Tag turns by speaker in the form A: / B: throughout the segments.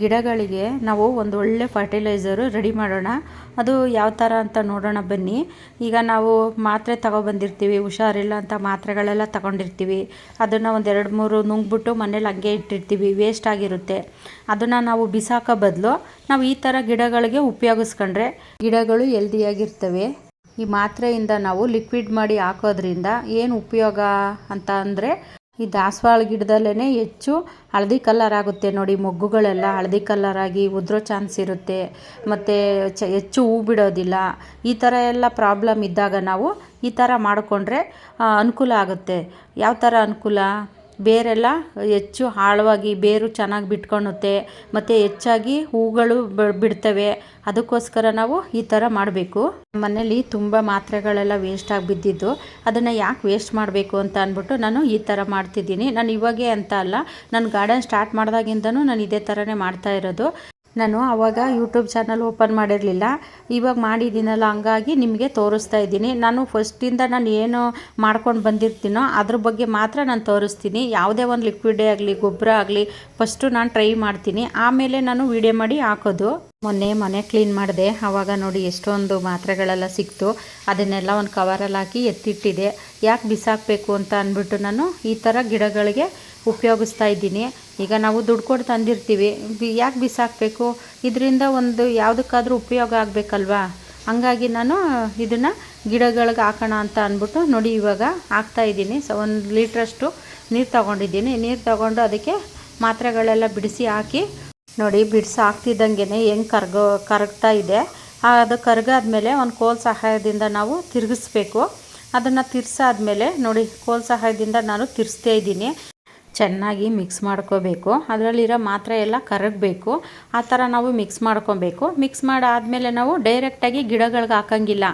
A: ಗಿಡಗಳಿಗೆ ನಾವು ಒಂದು ಒಳ್ಳೆ ಫರ್ಟಿಲೈಸರು ರೆಡಿ ಮಾಡೋಣ. ಅದು ಯಾವ ಥರ ಅಂತ ನೋಡೋಣ ಬನ್ನಿ. ಈಗ ನಾವು ಮಾತ್ರೆ ತಗೊಬಂದಿರ್ತೀವಿ, ಹುಷಾರಿಲ್ಲ ಅಂತ ಮಾತ್ರೆಗಳೆಲ್ಲ ತಗೊಂಡಿರ್ತೀವಿ. ಅದನ್ನು ಒಂದು ಎರಡು ಮೂರು ನುಂಗ್ಬಿಟ್ಟು ಮನೇಲಿ ಹಂಗೆ ಇಟ್ಟಿರ್ತೀವಿ ವೇಸ್ಟ್ ಆಗಿರುತ್ತೆ. ಅದನ್ನು ನಾವು ಬಿಸಾಕೋ ಬದಲು ನಾವು ಈ ಥರ ಗಿಡಗಳಿಗೆ ಉಪಯೋಗಿಸ್ಕೊಂಡ್ರೆ ಗಿಡಗಳು ಎಲ್ದಿಯಾಗಿರ್ತವೆ ಈ ಮಾತ್ರೆಯಿಂದ ನಾವು ಲಿಕ್ವಿಡ್ ಮಾಡಿ ಹಾಕೋದ್ರಿಂದ ಏನು ಉಪಯೋಗ ಅಂತ ಅಂದರೆ ಈ ದಾಸವಾಳ ಗಿಡದಲ್ಲೇ ಹೆಚ್ಚು ಹಳದಿ ಕಲ್ಲರ್ ಆಗುತ್ತೆ ನೋಡಿ, ಮೊಗ್ಗುಗಳೆಲ್ಲ ಹಳದಿ ಕಲ್ಲರ್ ಆಗಿ ಉದುರೋ ಚಾನ್ಸ್ ಇರುತ್ತೆ. ಮತ್ತು ಚ, ಹೆಚ್ಚು ಹೂ ಬಿಡೋದಿಲ್ಲ. ಈ ಥರ ಎಲ್ಲ ಪ್ರಾಬ್ಲಮ್ ಇದ್ದಾಗ ನಾವು ಈ ಥರ ಮಾಡಿಕೊಂಡ್ರೆ ಅನುಕೂಲ ಆಗುತ್ತೆ. ಯಾವ ಥರ ಅನುಕೂಲ? ಬೇರೆಲ್ಲ ಹೆಚ್ಚು ಆಳವಾಗಿ ಬೇರು ಚೆನ್ನಾಗಿ ಬಿಟ್ಕೊಳುತ್ತೆ ಮತ್ತು ಹೆಚ್ಚಾಗಿ ಹೂಗಳು ಬಿಡ್ತವೆ. ಅದಕ್ಕೋಸ್ಕರ ನಾವು ಈ ಥರ ಮಾಡಬೇಕು. ಮನೇಲಿ ತುಂಬ ಮಾತ್ರೆಗಳೆಲ್ಲ ವೇಸ್ಟ್ ಬಿದ್ದಿದ್ದು, ಅದನ್ನು ಯಾಕೆ ವೇಸ್ಟ್ ಮಾಡಬೇಕು ಅಂತ ಅಂದ್ಬಿಟ್ಟು ನಾನು ಈ ಥರ ಮಾಡ್ತಿದ್ದೀನಿ. ನಾನು ಇವಾಗೇ ಅಂತ ಅಲ್ಲ, ನಾನು ಗಾರ್ಡನ್ ಸ್ಟಾರ್ಟ್ ಮಾಡಿದಾಗಿಂದನೂ ನಾನು ಇದೇ ಥರನೇ ಮಾಡ್ತಾ ಇರೋದು. ನಾನು ಆವಾಗ ಯೂಟ್ಯೂಬ್ ಚಾನಲ್ ಓಪನ್ ಮಾಡಿರಲಿಲ್ಲ. ಇವಾಗ ಮಾಡಿದ್ದೀನಲ್ಲ, ಹಂಗಾಗಿ ನಿಮಗೆ ತೋರಿಸ್ತಾ ಇದ್ದೀನಿ. ನಾನು ಫಸ್ಟಿಂದ ನಾನು ಏನು ಮಾಡ್ಕೊಂಡು ಬಂದಿರ್ತೀನೋ ಅದ್ರ ಬಗ್ಗೆ ಮಾತ್ರ ನಾನು ತೋರಿಸ್ತೀನಿ. ಯಾವುದೇ ಒಂದು ಲಿಕ್ವಿಡೇ ಆಗಲಿ, ಗೊಬ್ಬರ ಆಗಲಿ ಫಸ್ಟು ನಾನು ಟ್ರೈ ಮಾಡ್ತೀನಿ. ಆಮೇಲೆ ನಾನು ವಿಡಿಯೋ ಮಾಡಿ ಹಾಕೋದು. ಮೊನ್ನೆ ಮನೆ ಕ್ಲೀನ್ ಮಾಡಿದೆ. ಆವಾಗ ನೋಡಿ ಎಷ್ಟೊಂದು ಮಾತ್ರೆಗಳೆಲ್ಲ ಸಿಕ್ತು. ಅದನ್ನೆಲ್ಲ ಒಂದು ಕವರಲ್ಲಿ ಹಾಕಿ ಎತ್ತಿಟ್ಟಿದೆ. ಯಾಕೆ ಬಿಸಾಕಬೇಕು ಅಂತ ಅಂದ್ಬಿಟ್ಟು ನಾನು ಈ ಥರ ಗಿಡಗಳಿಗೆ ಉಪಯೋಗಿಸ್ತಾ ಇದ್ದೀನಿ. ಈಗ ನಾವು ದುಡ್ಡು ಕೊಟ್ಟು ತಂದಿರ್ತೀವಿ. ಯಾಕೆ ಬಿಸಾಕಬೇಕು? ಇದರಿಂದ ಒಂದು ಯಾವುದಕ್ಕಾದ್ರೂ ಉಪಯೋಗ ಆಗಬೇಕಲ್ವಾ? ಹಂಗಾಗಿ ನಾನು ಇದನ್ನು ಗಿಡಗಳಿಗೆ ಹಾಕೋಣ ಅಂತ ಅಂದ್ಬಿಟ್ಟು ನೋಡಿ ಇವಾಗ ಹಾಕ್ತಾ ಇದ್ದೀನಿ. ಸೊ, ಒಂದು ಲೀಟ್ರಷ್ಟು ನೀರು ತೊಗೊಂಡಿದ್ದೀನಿ. ನೀರು ತೊಗೊಂಡು ಅದಕ್ಕೆ ಮಾತ್ರೆಗಳೆಲ್ಲ ಬಿಡಿಸಿ ಹಾಕಿ ನೋಡಿ ಬಿಡಿಸಿ ಹಾಕ್ತಿದ್ದಂಗೆ ಹೆಂಗೆ ಕರ್ಗೋ, ಕರಗ್ತಾ ಇದೆ. ಅದು ಕರಗಾದ್ಮೇಲೆ ಒಂದು ಕೋಲ್ ಸಹಾಯದಿಂದ ನಾವು ತಿರುಗಿಸ್ಬೇಕು. ಅದನ್ನು ತಿರ್ಸಾದ್ಮೇಲೆ ನೋಡಿ, ಕೋಲ್ ಸಹಾಯದಿಂದ ನಾನು ತಿರ್ಸ್ತಾ ಇದ್ದೀನಿ. ಚೆನ್ನಾಗಿ ಮಿಕ್ಸ್ ಮಾಡ್ಕೋಬೇಕು. ಅದರಲ್ಲಿರೋ ಮಾತ್ರೆ ಎಲ್ಲ ಕರಗಬೇಕು. ಆ ಥರ ನಾವು ಮಿಕ್ಸ್ ಮಾಡ್ಕೊಬೇಕು. ಮಿಕ್ಸ್ ಮಾಡಾದಮೇಲೆ ನಾವು ಡೈರೆಕ್ಟಾಗಿ ಗಿಡಗಳಿಗೆ ಹಾಕಂಗಿಲ್ಲ.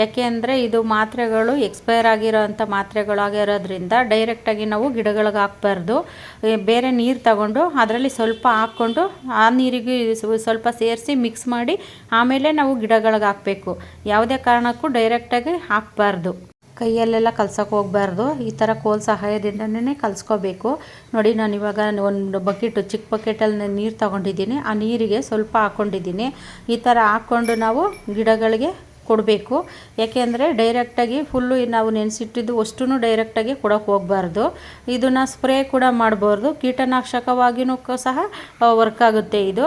A: ಯಾಕೆ ಅಂದರೆ ಇದು ಮಾತ್ರೆಗಳು ಎಕ್ಸ್ಪೈರ್ ಆಗಿರೋ ಅಂಥ ಮಾತ್ರೆಗಳಾಗಿರೋದ್ರಿಂದ ಡೈರೆಕ್ಟಾಗಿ ನಾವು ಗಿಡಗಳಿಗೆ ಹಾಕ್ಬಾರ್ದು. ಬೇರೆ ನೀರು ತಗೊಂಡು ಅದರಲ್ಲಿ ಸ್ವಲ್ಪ ಹಾಕ್ಕೊಂಡು ಆ ನೀರಿಗೂ ಸ್ವಲ್ಪ ಸೇರಿಸಿ ಮಿಕ್ಸ್ ಮಾಡಿ ಆಮೇಲೆ ನಾವು ಗಿಡಗಳಿಗೆ ಹಾಕಬೇಕು. ಯಾವುದೇ ಕಾರಣಕ್ಕೂ ಡೈರೆಕ್ಟಾಗಿ ಹಾಕಬಾರ್ದು. ಕೈಯಲ್ಲೆಲ್ಲ ಕಲ್ಸೋಕೆ ಹೋಗ್ಬಾರ್ದು. ಈ ಥರ ಕೋಲ್ ಸಹಾಯದಿಂದನೇ ಕಲಿಸ್ಕೋಬೇಕು. ನೋಡಿ, ನಾನು ಇವಾಗ ಒಂದು ಬಕೆಟು, ಚಿಕ್ಕ ಬಕೆಟಲ್ಲಿ ನೀರು ತೊಗೊಂಡಿದ್ದೀನಿ. ಆ ನೀರಿಗೆ ಸ್ವಲ್ಪ ಹಾಕ್ಕೊಂಡಿದ್ದೀನಿ ಈ ಥರ ಹಾಕ್ಕೊಂಡು ನಾವು ಗಿಡಗಳಿಗೆ ಕೊಡಬೇಕು. ಯಾಕೆಂದರೆ ಡೈರೆಕ್ಟಾಗಿ ಫುಲ್ಲು ನಾವು ನೆನೆಸಿಟ್ಟಿದ್ದು ಅಷ್ಟೂ ಡೈರೆಕ್ಟಾಗಿ ಕೊಡೋಕೆ ಹೋಗಬಾರ್ದು. ಇದನ್ನು ಸ್ಪ್ರೇ ಕೂಡ ಮಾಡಬಾರ್ದು. ಕೀಟನಾಶಕವಾಗಿಯೂ ಸಹ ವರ್ಕ್ ಆಗುತ್ತೆ ಇದು.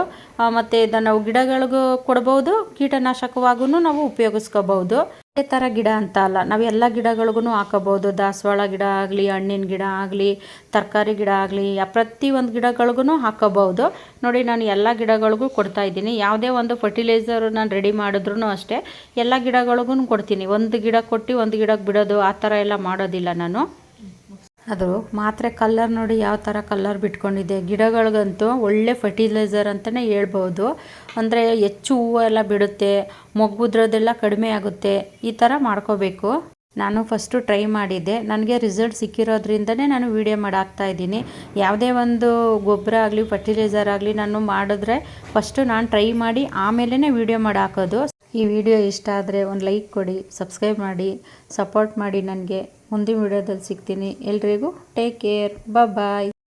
A: ಮತ್ತು ಇದನ್ನು ನಾವು ಗಿಡಗಳಿಗೂ ಕೊಡ್ಬೋದು. ಕೀಟನಾಶಕವಾಗೂ ನಾವು ಉಪಯೋಗಿಸ್ಕೋಬೋದು ಅದೇ ಥರ ಗಿಡ ಅಂತ ಅಲ್ಲ. ನಾವು ಎಲ್ಲ ಗಿಡಗಳಿಗೂ ಹಾಕೋಬೋದು ದಾಸವಾಳ ಗಿಡ ಆಗಲಿ, ಹಣ್ಣಿನ ಗಿಡ ಆಗಲಿ, ತರಕಾರಿ ಗಿಡ ಆಗಲಿ ಪ್ರತಿ ಒಂದು ಗಿಡಗಳಿಗೂ ಹಾಕೋಬೋದು ನೋಡಿ, ನಾನು ಎಲ್ಲ ಗಿಡಗಳಿಗೂ ಕೊಡ್ತಾ ಇದ್ದೀನಿ. ಯಾವುದೇ ಒಂದು ಫರ್ಟಿಲೈಸರ್ ನಾನು ರೆಡಿ ಮಾಡಿದ್ರು ಅಷ್ಟೇ, ಎಲ್ಲ ಗಿಡಗಳಿಗೂ ಕೊಡ್ತೀನಿ. ಒಂದು ಗಿಡ ಕೊಟ್ಟು ಒಂದು ಗಿಡಕ್ಕೆ ಬಿಡೋದು, ಆ ಥರ ಎಲ್ಲ ಮಾಡೋದಿಲ್ಲ ನಾನು. ಅದು ಮಾತ್ರೆ ಕಲ್ಲರ್ ನೋಡಿ ಯಾವ ಥರ ಕಲ್ಲರ್ ಬಿಟ್ಕೊಂಡಿದೆ. ಗಿಡಗಳಿಗಂತೂ ಒಳ್ಳೆ ಫರ್ಟಿಲೈಸರ್ ಅಂತಲೇ ಹೇಳ್ಬೋದು. ಅಂದರೆ ಹೆಚ್ಚು ಹೂವು ಎಲ್ಲ ಬಿಡುತ್ತೆ ಮೊಗ್ಗುದ್ರದೆಲ್ಲ ಕಡಿಮೆ ಆಗುತ್ತೆ, ಈ ಥರ ಮಾಡ್ಕೋಬೇಕು. ನಾನು ಫಸ್ಟು ಟ್ರೈ ಮಾಡಿದ್ದೆ. ನನಗೆ ರಿಸಲ್ಟ್ ಸಿಕ್ಕಿರೋದ್ರಿಂದನೇ ನಾನು ವೀಡಿಯೋ ಮಾಡಾಕ್ತಾ ಇದ್ದೀನಿ. ಯಾವುದೇ ಒಂದು ಗೊಬ್ಬರ ಆಗಲಿ ಫರ್ಟಿಲೈಸರ್ ಆಗಲಿ ನಾನು ಮಾಡಿದ್ರೆ ಫಸ್ಟು ನಾನು ಟ್ರೈ ಮಾಡಿ ಆಮೇಲೆ ವೀಡಿಯೋ ಮಾಡಿ ಹಾಕೋದು ಈ ವಿಡಿಯೋ ಇಷ್ಟ ಆದರೆ ಒಂದು ಲೈಕ್ ಕೊಡಿ ಸಬ್ಸ್ಕ್ರೈಬ್ ಮಾಡಿ ಸಪೋರ್ಟ್ ಮಾಡಿ ನನಗೆ. ಮುಂದಿನ ವಿಡಿಯೋದಲ್ಲಿ ಸಿಗ್ತೀನಿ. ಎಲ್ರಿಗೂ ಟೇಕ್ ಕೇರ್ ಬಾಯ್